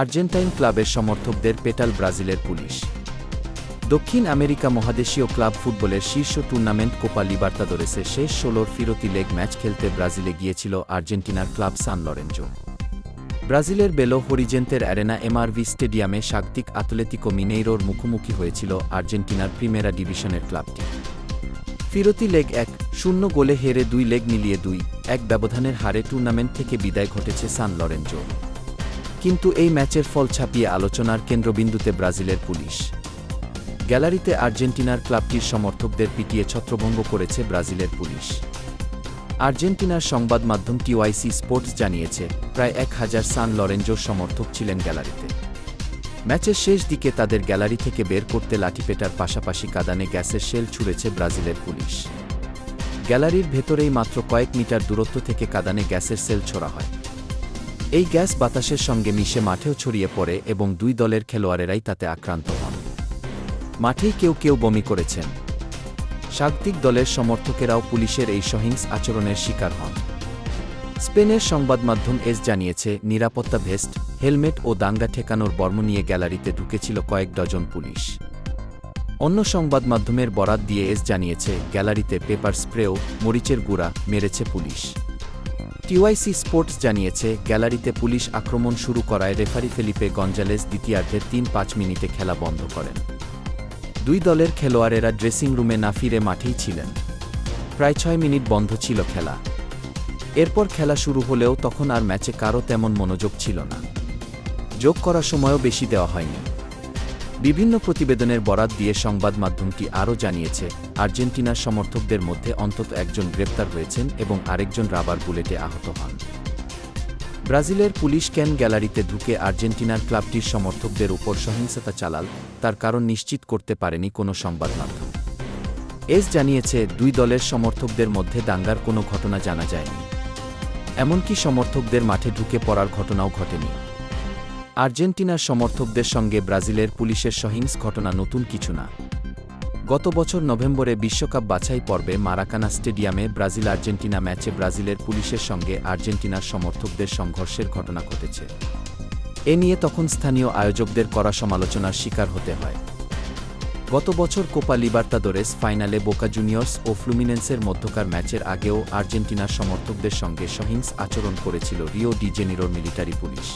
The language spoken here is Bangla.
আর্জেন্টাইন ক্লাবের সমর্থকদের পেটাল ব্রাজিলের পুলিশ। দক্ষিণ আমেরিকা মহাদেশীয় ক্লাব ফুটবলের শীর্ষ টুর্নামেন্ট কোপা লিবার্তাদোরেসে শেষ ষোলোর ফিরতি লেগ ম্যাচ খেলতে ব্রাজিলে গিয়েছিল আর্জেন্টিনার ক্লাব সান লরেঞ্জো ব্রাজিলের বেলো হরিজেন্তের অ্যারেনা এমআরভি স্টেডিয়ামে স্বাগতিক আতলেতিকো মিনেইরোর মুখোমুখি হয়েছিল আর্জেন্টিনার প্রিমেরা ডিভিশনের ক্লাবটি। ফিরতি লেগ এক, শূন্য গোলে হেরে দুই লেগ মিলিয়ে দুই, এক ব্যবধানের হারে টুর্নামেন্ট থেকে বিদায় ঘটেছে সান লরেঞ্জো কিন্তু এই ম্যাচের ফল ছাপিয়ে আলোচনার কেন্দ্রবিন্দুতে ব্রাজিলের পুলিশ। গ্যালারিতে আর্জেন্টিনার ক্লাবটির সমর্থকদের পিটিয়ে ছত্রভঙ্গ করেছে ব্রাজিলের পুলিশ। আর্জেন্টিনার সংবাদ মাধ্যম টিওয়াইসি স্পোর্টস জানিয়েছে, প্রায় এক হাজার সান লরেঞ্জোর সমর্থক ছিলেন গ্যালারিতে। ম্যাচের শেষ দিকে তাদের গ্যালারি থেকে বের করতে লাঠিপেটার পাশাপাশি কাদানে গ্যাসের শেল ছুঁড়েছে ব্রাজিলের পুলিশ। গ্যালারির ভেতরেই মাত্র কয়েক মিটার দূরত্ব থেকে কাদানে গ্যাসের সেল ছোড়া হয়। এই গ্যাস বাতাসের সঙ্গে মিশে মাঠেও ছড়িয়ে পড়ে এবং দুই দলের খেলোয়াড়েরাই তাতে আক্রান্ত হন। মাঠেই কেউ কেউ বমি করেছেন। স্বাগতিক দলের সমর্থকেরাও পুলিশের এই সহিংস আচরণের শিকার হন। স্পেনের সংবাদ মাধ্যম এস জানিয়েছে, নিরাপত্তা ভেস্ট, হেলমেট ও দাঙ্গা ঠেকানোর বর্ম নিয়ে গ্যালারিতে ঢুকেছিল কয়েক ডজন পুলিশ। অন্য সংবাদ মাধ্যমের বরাত দিয়ে এস জানিয়েছে, গ্যালারিতে পেপার স্প্রেও মরিচের গুঁড়া মেরেছে পুলিশ। টিওয়াইসি স্পোর্টস জানিয়েছে, গ্যালারিতে পুলিশ আক্রমণ শুরু করায় রেফারি ফেলিপে গঞ্জালেস দ্বিতীয়ার্ধের তিন পাঁচ মিনিটে খেলা বন্ধ করেন। দুই দলের খেলোয়াড়েরা ড্রেসিং রুমে না ফিরে মাঠেই ছিলেন। প্রায় ছয় মিনিট বন্ধ ছিল খেলা। এরপর খেলা শুরু হলেও তখন আর ম্যাচে কারও তেমন মনোযোগ ছিল না। যোগ করার সময়ও বেশি দেওয়া হয়নি। বিভিন্ন প্রতিবেদনের বরাত দিয়ে সংবাদ মাধ্যমটি আরও জানিয়েছে, আর্জেন্টিনার সমর্থকদের মধ্যে অন্তত একজন গ্রেপ্তার হয়েছেন এবং আরেকজন রাবার বুলেটে আহত হন। ব্রাজিলের পুলিশ ক্যান গ্যালারিতে ঢুকে আর্জেন্টিনার ক্লাবটির সমর্থকদের উপর সহিংসতা চালাল, তার কারণ নিশ্চিত করতে পারেনি কোনো সংবাদ মাধ্যম। এস জানিয়েছে, দুই দলের সমর্থকদের মধ্যে দাঙ্গার কোনো ঘটনা জানা যায়নি। এমনকি সমর্থকদের মাঠে ঢুকে পড়ার ঘটনাও ঘটেনি। আর্জেন্টিনার সমর্থকদের সঙ্গে ব্রাজিলের পুলিশের সহিংস ঘটনা নতুন কিছু না। গত বছর নভেম্বরে বিশ্বকাপ বাছাই পর্বে মারাকানা স্টেডিয়ামে ব্রাজিল আর্জেন্টিনা ম্যাচে ব্রাজিলের পুলিশের সঙ্গে আর্জেন্টিনার সমর্থকদের সংঘর্ষের ঘটনা ঘটেছে। এ নিয়ে তখন স্থানীয় আয়োজকদের করা সমালোচনার শিকার হতে হয়। গত বছর কোপা লিবার্তাদোরেস ফাইনালে বোকা জুনিয়র্স ও ফ্লুমিনেন্সের মধ্যকার ম্যাচের আগেও আর্জেন্টিনার সমর্থকদের সঙ্গে সহিংস আচরণ করেছিল রিও ডি জেনিরোর মিলিটারি পুলিশ।